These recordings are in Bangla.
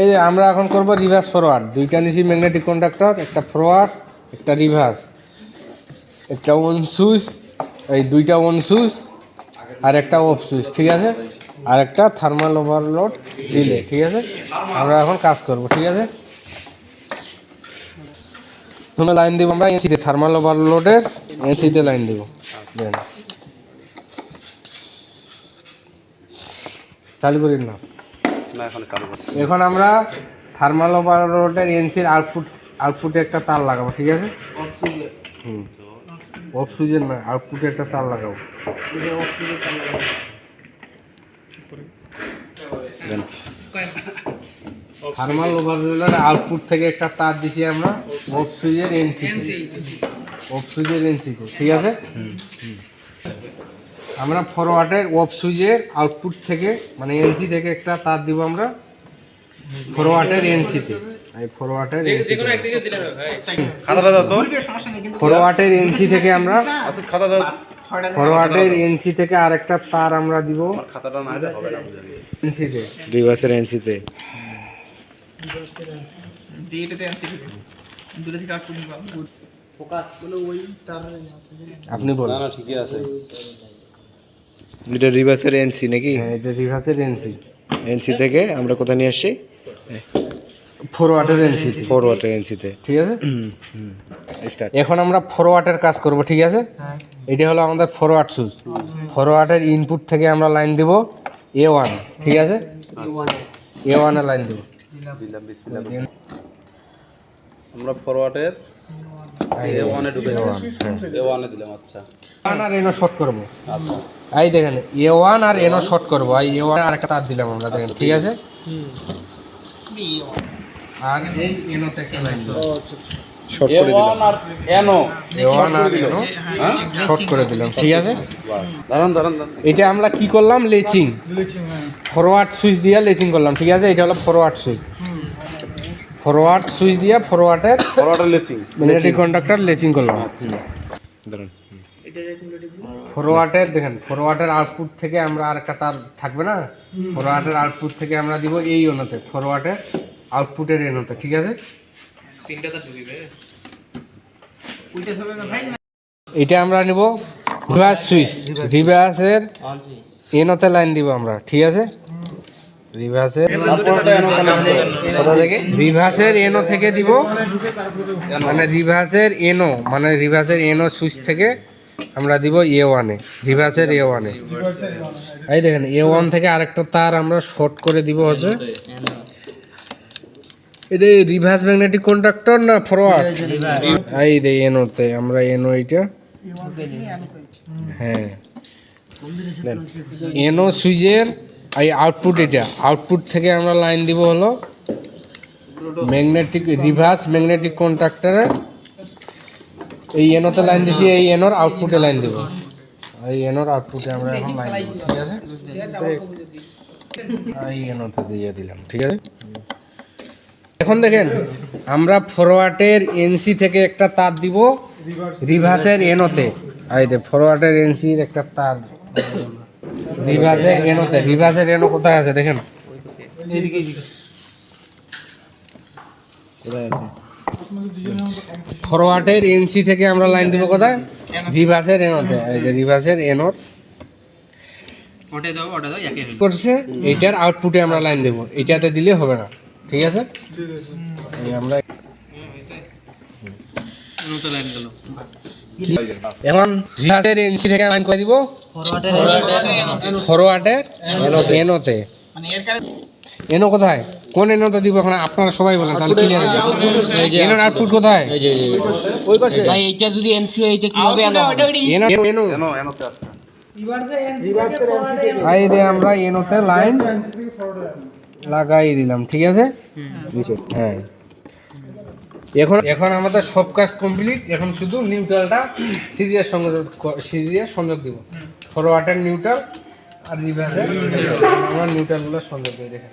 এই যে আমরা এখন করব রিভার্স ফরওয়ার্ড দুইটা নিছি ম্যাগনেটিক কন্ডাক্টর একটা ফরওয়ার্ড একটা রিভার্স একটা অন সুইচ এই দুইটা অন সুইচ আর একটা অফ সুইচ ঠিক আছে? আর একটা থার্মাল ওভারলোড রিলে ঠিক আছে? আমরা এখন কাজ করব, ঠিক আছে? প্রথমে লাইন দিব আমরা এনসিতে থার্মাল ওভারলোডের এনসিতে লাইন দিব। চালু করি না। এখন চালু করছি। এখন আমরা থার্মাল ওভারলোডের এনসির আউটপুট আউটপুটে একটা তার লাগাবো ঠিক আছে? হুম। সুইচের না আউটপুটে একটা তার লাগাবো। থার্মাল ওভারলোডের আউটপুট থেকে একটা তার দিছি আমরা সুইচের এনসি অফ সুইচের এনসিতে ঠিক আছে? আমরা ফরওয়ার্ডের অফ সুইচের আউটপুট থেকে মানে এনসি থেকে একটা তার দিব আমরা ফরওয়ার্ডের এনসিতে এই ফরওয়ার্ডের খাতাটা দাও তো। ফরওয়ার্ডের এনসি থেকে আমরা আচ্ছা খাতা দাও। ফরওয়ার্ডের এনসি থেকে আরেকটা তার আমরা দিব খাতাটা না হবে না বুঝালি এনসিতে রিভার্সের এনসিতে আপনি বলুন। না ঠিকই আছে। এটা রিভার্সের এনসি নাকি হ্যাঁ এটা রিভার্সের এনসি এনসি থেকে আমরা কোথায় নিয়ে আসছি ফরওয়ার্ডের এনসিতে ফরওয়ার্ডের এনসিতে ঠিক আছে স্টার্ট এখন আমরা ফরওয়ার্ডের কাজ করব ঠিক আছে এটা হলো আমাদের ফরওয়ার্ড সুইচ ফরওয়ার্ডের ইনপুট থেকে আমরা লাইন দেব এ ওয়ান ঠিক আছে এ ওয়ানে লাইন দেব আমরা ফরওয়ার্ডের এ ওয়ানে ঢুকে এ ওয়ানে দিলাম আচ্ছা। ওয়ান আর এনো শর্ট করব। আচ্ছা। এই দেখেন এ ওয়ান আর এনো শর্ট করব। এই এ ওয়ান আর একটা তার দিলাম আমরা দেখেন ঠিক আছে? আর এই এনোতে একটা লাইন শর্ট এ করে দিলাম। ওয়ান আর এনো এ ওয়ান আর এনো হ্যাঁ? শর্ট করে দিলাম ঠিক আছে? দাঁড়ান দাঁড়ান দাঁড়ান। এটা আমরা কি করলাম? লেচিং। ফরওয়ার্ড সুইচ দিয়ে লেচিং করলাম ঠিক আছে? এটা হলো ফরওয়ার্ড সুইচ ফরওয়ার্ড সুইচ দিয়ে ফরওয়ার্ডের ফরওয়ার্ডের লেচিং ম্যাগনেটিক কন্ডাক্টর লেচিং করলাম। দাঁড়ান। ফরওয়ার্ডের দেখেন ফরওয়ার্ডের আউটপুট থেকে আমরা আর একটা তার থাকবে না? ফরওয়ার্ডের আউটপুট থেকে আমরা দিব এই অনুতে ফরওয়ার্ডের আউটপুটের এনোতে ঠিক আছে? তিনটা তার ঢুকিবে। এটা আমরা নিব রিভার্স সুইচ রিভার্সের এনোতে লাইন দিব আমরা ঠিক আছে? রিভার্সের কোথা এনো থেকে দিব। মানে রিভার্সের এনো মানে রিভার্সের এনো সুইচ থেকে আমরা দিব এ ওয়ানে, রিভার্সের এ ওয়ানে। এই দেখেন, এ ওয়ান থেকে আরেকটা তার আমরা শর্ট করে দিব হচ্ছে। এটা রিভার্স ম্যাগনেটিক কন্ডাক্টর না ফরওয়ার্ড? এই দে এনোতে আমরা এনো এইটা। হ্যাঁ। এনো সুইচের এই আউটপুট এটা। আউটপুট থেকে আমরা লাইন দিব হলো ম্যাগনেটিক রিভার্স ম্যাগনেটিক কন্ট্রাক্টরে এই এনোতে লাইন দিছি, এই এনোর আউটপুটে লাইন দিব। এই এনোর আউটপুটে আমরা এখন লাইন দিব, ঠিক আছে? এই এনোতে দিয়ে দিলাম, ঠিক আছে? এখন দেখেন, আমরা ফরওয়ার্ডের এনসি থেকে একটা তার দিব রিভার্সের এনোতে এই দে ফরওয়ার্ডের এনসির একটা তার। রিভার্সের এনোতে রিভার্সের এনো কোথায় আছে দেখেন। ফরওয়ার্ডের এনসি থেকে আমরা লাইন দিব কোথায়? রিভার্সের এনোতে এই যে এনোর করছে এইটার আউটপুটে আমরা লাইন দেব। এইটাতে দিলে হবে না ঠিক আছে? এখন রিভার্সের এনসি থেকে লাইন করে দিব? ফরওয়ার্ডের এনোতে এনো কোথায়? কোন এনোতে দিব এখন? আপনারা সবাই বলেন তাহলে ক্লিয়ার এনোর আউটপুট কোথায়? ওই পাশে। ভাই যদি এনসি হয় এটা কীভাবে আনা হবে? এনো এনো এনো এনোতে আছে। এই আমরা এনোতে লাইন লাগাই দিলাম ঠিক আছে? হ্যাঁ। এখন এখন আমাদের সব কাজ কমপ্লিট এখন শুধু নিউট্রালটা সিরিয়াস সংযোগ সিরিয়াস সংযোগ দিব। ফরওয়ার্ডের নিউট্রাল আর রিভার্সের আমরা নিউট্রালগুলো সংযোগ দিই দেখেন।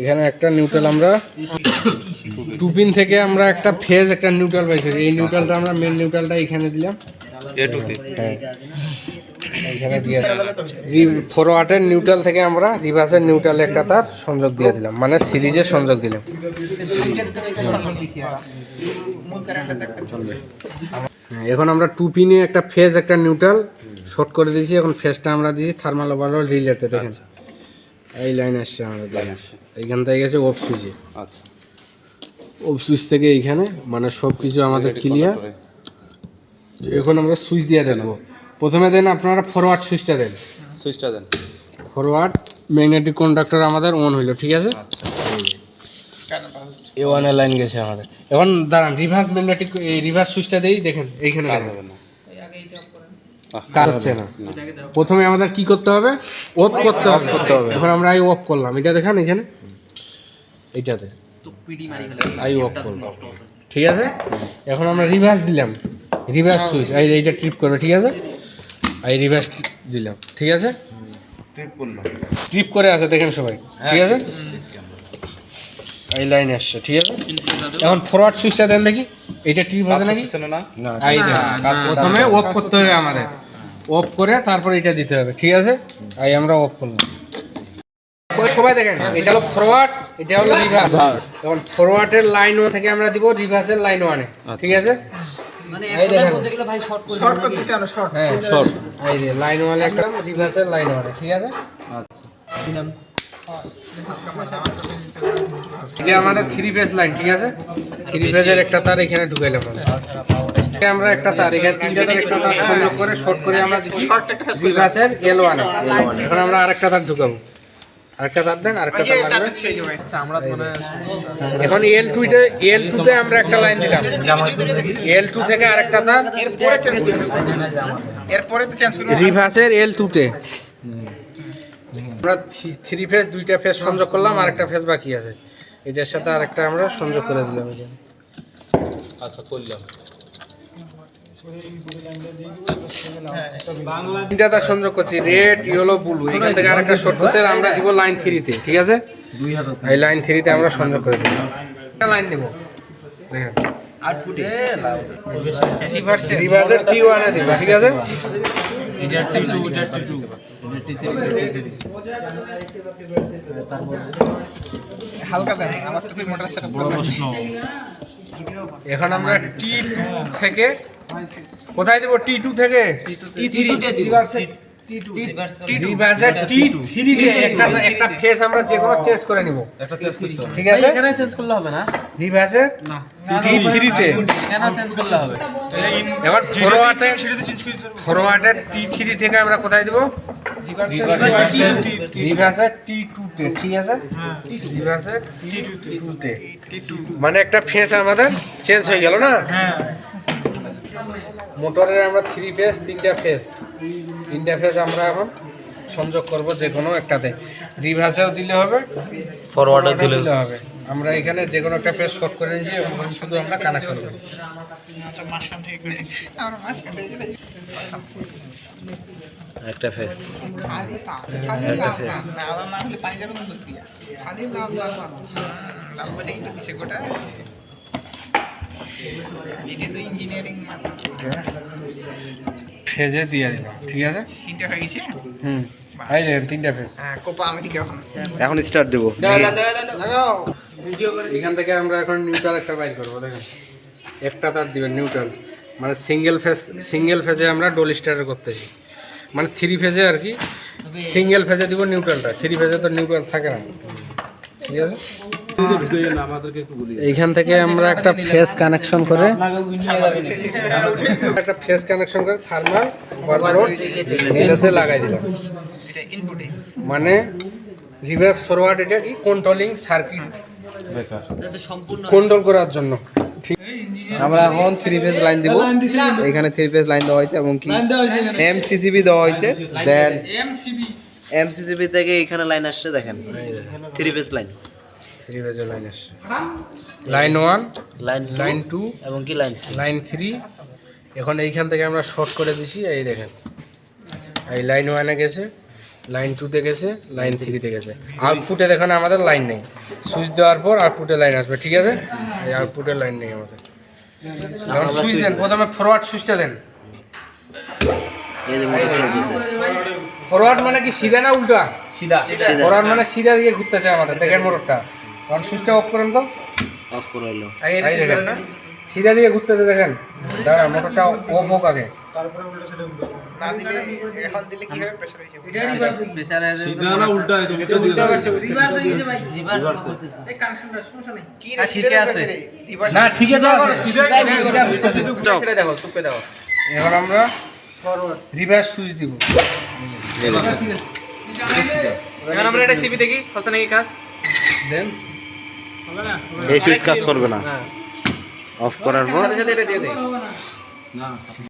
এখানে একটা নিউট্রাল আমরা টু পিন থেকে আমরা একটা ফেজ একটা নিউট্রাল পাই এই নিউট্রালটা আমরা মেন নিউট্রালটা এখানে দিলাম। হ্যাঁ। ফরওয়ার্ডের নিউট্রাল থেকে আমরা রিভার্সের নিউট্রালে একটা তার সংযোগ দিয়ে দিলাম। মানে সিরিজের সংযোগ দিলাম। হ্যাঁ, এখন আমরা টু পিনে একটা ফেজ একটা নিউট্রাল শর্ট করে দিয়েছি। এখন ফেজটা আমরা দিয়েছি থার্মাল ওভারঅল রিলেতে দেখেন। এই লাইন আসছে আমাদের এইখান থেকে গেছে অফ সুইচে আচ্ছা। অফ সুইচ থেকে এইখানে মানে সব কিছু আমাদের ক্লিয়ার এখন আমরা সুইচ দিয়ে দেখব। প্রথমে দেন আপনারা ফরওয়ার্ড সুইচটা দেন। সুইচটা দেন। ফরওয়ার্ড ম্যাগনেটিক কন্ডাক্টর আমাদের অন হইল ঠিক আছে? এ ওয়ানের লাইন গেছে আমাদের। এখন দাঁড়ান রিভার্স ম্যাগনেটিক এই রিভার্স সুইচটা দেই দেখেন এইখানে কাজ। হবে না। কাজ হচ্ছে না। প্রথমে আমাদের কি করতে হবে? অফ করতে হবে। করতে হবে। এখন আমরা আই অফ করলাম। এটা দেখেন এখানে। এইটাতে। আই অফ করলাম। ঠিক আছে? এখন আমরা রিভার্স দিলাম। রিভার্স সুইচ এই এইটা ট্রিপ করবে ঠিক আছে? এই রিভার্স দিলাম ঠিক আছে? ট্রিপ করলাম। ট্রিপ করে আছে দেখেন সবাই ঠিক আছে? এই লাইন আসছে ঠিক আছে? এখন ফরওয়ার্ড সুইচটা দেন দেখি এটা ট্রিপ হবে নাকি? না এই প্রথমে অফ করতে হবে আমাদের। অফ করে তারপর এটা দিতে হবে ঠিক আছে? এই আমরা অফ করলাম। সবাই- সবাই দেখেন এটা হলো ফরওয়ার্ড এটা হলো রিভার্স এখন ফরওয়ার্ডের লাইন ওয়ান থেকে আমরা দিব রিভার্সের লাইন ওয়ানে ঠিক আছে? এই দেখেন। হ্যাঁ শর্ট এই যে লাইন ওয়ানে একটা রিভার্সের লাইন ওয়ানে ঠিক আছে? আচ্ছা। এটা আমাদের থ্রি ফেজ লাইন ঠিক আছে? থ্রি ফেজের একটা তার এখানে ঢুকাইলাম আমরা। একটা তার এখানে তিনটা তার একটা তার সংযোগ করে শর্ট করে আমরা দিচ্ছি রিভার্সের এল ওয়ানে এখন আমরা আরেকটা তার ঢুকাবো। আরেকটা দেন আরেকটা লাগবে এখন এল টুতে এল টুতে আমরা একটা লাইন দিলাম। এল টু থেকে আরেকটা তার এরপরে তো চেঞ্জ করব। রিভার্সের এল টুতে আমরা থ্রি ফেজ দুইটা ফেজ সংযোগ করলাম আর একটা ফেজ বাকি আছে। এটার সাথে আরেকটা আমরা সংযোগ করে দিলাম আচ্ছা করলাম। তিনটা সংযোগ করছি রেড ইয়েলো ব্লু এখান থেকে আরেকটা শর্ট করতে আমরা দিব লাইন থ্রিতে ঠিক আছে? এই লাইন থ্রিতে আমরা সংযোগ করে দিব। লাইন দেব দেখেন। ঠিক আছে? হালকা দেন আমার তো মোটর এখন আমরা টি টু থেকে কোথায় দেবো? টি টু থেকে? টি একটা একটা ফেস আমরা যে কোনো চেঞ্জ করে নিব। একটা চেঞ্জ করতে হবে। ঠিক আছে? এখানে চেঞ্জ করলে হবে না? রিভার্সের টি থ্রিতে কেন চেঞ্জ করলে হবে। এবার ফরওয়ার্ডের ফরওয়ার্ডের টি থ্রি থেকে আমরা কোথায় দেবো? টি টুতে ঠিক আছে? রিভার্সের টি টুতে মানে একটা ফেস আমাদের চেঞ্জ হয়ে গেল না? মোটরের আমরা থ্রি ফেস তিনটা ফেস তিনটা ফেস আমরা এখন সংযোগ করব যে কোনো একটাতে। রিভার্সেও দিলে হবে ফরওয়ার্ডও দিলে হবে। আমরা এখানে যে কোনো একটা ফেস শর্ট করে নিয়েছি এবং শুধু আমরা কানেকশন করি। মাঝখান থেকে আমরা মাঝখান থেকে চলে যাই। একটা আলাদা না হলে পানি যাবে ফেজে দিয়ে দিলাম ঠিক আছে? তিনটা হয়ে গেছে? হুম এই দেখেন তিনটা ফেজ। হ্যাঁ কোপা আমেরিকা এখন এখন স্টার্ট দেবো। এখান থেকে আমরা এখন নিউট্রাল একটা বাইর করব দেখেন। একটা তার দিবেন নিউট্রাল মানে সিঙ্গেল ফেজ সিঙ্গেল ফেজে আমরা ডোল স্টার্টার করতেছি। মানে থ্রি ফেজে আর কি সিঙ্গেল ফেজে দিব নিউট্রালটা থ্রি ফেজে তো নিউট্রাল থাকে না। ঠিক আছে? এইখান থেকে আমরা একটা ফেস কানেকশন করে একটা ফেস কানেকশন করে থার্মাল নিচে লাগাই দিলাম। মানে রিভার্স ফরওয়ার্ড এটা কি? কন্ট্রোলিং সার্কিট কন্ট্রোল করার জন্য। আমরা এখন থ্রি ফেজ লাইন দিব। এখানে থ্রি ফেজ লাইন দেওয়া হয়েছে এবং কি? এমসিসিবি দেওয়া হয়েছে। দেন এমসিসিবি থেকে এখানে লাইন আসছে দেখেন। থ্রি ফেজ লাইন থ্রি ফেজের লাইন আসছে line one line line two এবং কি লাইন লাইন থ্রি এখন এইখান থেকে আমরা শর্ট করে দিছি এই দেখেন। এই লাইন ওয়ানে গেছে লাইন টুতে গেছে লাইন থ্রিতে গেছে। আউটপুটে দেখেন আমাদের লাইন নেই। সুইচ দেওয়ার পর আউটপুটে লাইন আসবে ঠিক আছে? এই আউটপুটের লাইন নেই আমাদের। এখন সুইচ দেন প্রথমে ফরওয়ার্ড সুইচটা দেন। ফরওয়ার্ড মানে কি সিধা না উল্টা? সিধা। ফরওয়ার্ড মানে সিধা দিকে ঘুরতেছে আমাদের দেখেন মোটরটা তখন সুইচটা অফ করেন তো? অফ করে হলো এই দেখেন। সিধা দিকে ঘুরতেছে দেখেন। দাঁড়ান মোটরটা অফ হোক আগে। না দিলে এখন দিলে কি হবে? প্রেসার হয়েছে। প্রেসার সিধা না উল্টা এটা উল্টা রিভার্স হয়ে গেছে ভাই। রিভার্স এই কানেকশনটা সমস্যা নেই। কি আর ঠিকই আছে। না ঠিক আছে। কেটে দেখো সুপে দেখো। এখন আমরা রিভার্স সুইচ দিব। এই দেখেন। এখন আমরা এটা সিপি দেখি। হচ্ছে নাকি কাজ দেন। এই সুইচ কাজ করবে না। হ্যাঁ। অফ করার পর